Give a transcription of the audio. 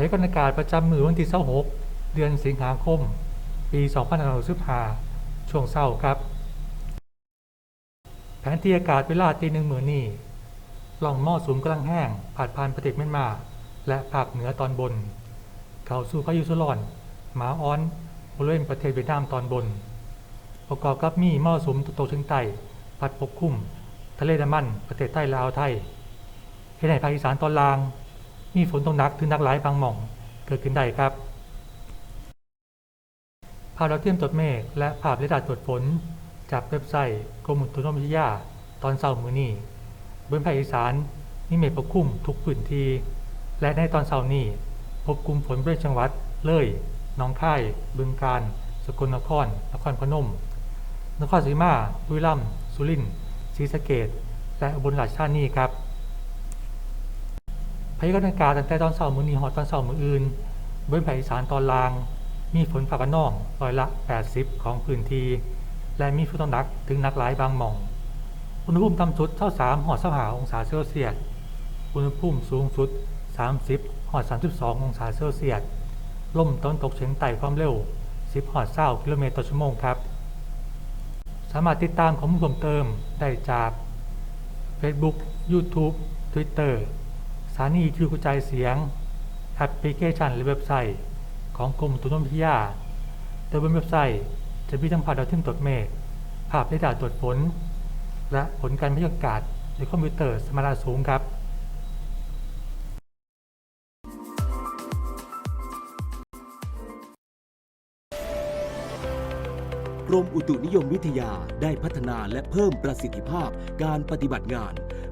พยากรณ์อากาศประจำมือวันที่26เดือนสิงหาคม ปี2565ช่วงเช้าครับ แผนที่อากาศเวลาตีหนึ่งมือนี่ล่องหม้อสูงกำลังแห้งผ่านผ่านประเทศเมียนมา และภาคเหนือตอนบน เข้าสู่พายุโซลอนหมาอ้อนบริเวณประเทศเวียดนามตอนบน ประกอบกับมีหม้อสูงตกเชิงใต้พัดปกคลุม ทะเลน้ำมัน ประเทศไทยและอ่าวไทยเฮ็ดให้ภาคอีสานตอนล่าง มีฝนตกหนักถึงหนักหลายบางหม่องเกิดขึ้นได้ครับ ภาพดาวเทียมตรวจเมฆและภาพเรดาร์ตรวจฝน จากเว็บไซต์กรมอุตุนิยมวิทยาตอนเช้ามือนี้บนภาคอีสานมีเมฆปกคลุมทุกพื้นที่และในตอนเช้านี้พบกลุ่มฝนบริเวณจังหวัด เลยหนองคาย บึงกาฬสกลนคร นครพนม นครศรีมาบุรีรัมย์สุรินทร์ศรีสะเกษและอุบลราชธานีครับ พยากรณ์อากาศตั้งแต่ตอนเช้ามื้อนี้ฮอดตอนเช้ามื้ออื่นบริเวณภาคอีสานตอนล่าง มีฝนฟ้าคะนองร้อยละ 80 ของพื้นที่และมีฝนตกหนักถึงหนักหลายบางหม่อง อุณหภูมิต่ำสุดเท่า3หอด25องศาเซลเซียส อุณหภูมิสูงสุด 30หอด32 องศาเซลเซียส ลมตะวันตกเฉียงใต้ความเร็ว 10หอด20กิโลเมตรต่อชั่วโมงครับ สามารถติดตามข้อมูลเพิ่มเติมได้จาก Facebook YouTube Twitter ถานีวิทยุกระจายเสียงแอปพลิเคชันหรือเว็บไซต์ ของกรมตุนิยมวิทยา โดยบนเว็บไซต์จะมีทั้งภาพดาวเทียมตรวจเมฆ ภาพเรดาร์ตรวจฝน และผลการพยากรณ์อากาศในคอมพิวเตอร์สมรรถสูงครับกรมอุตุนิยมวิทยาได้พัฒนาและเพิ่มประสิทธิภาพการปฏิบัติงาน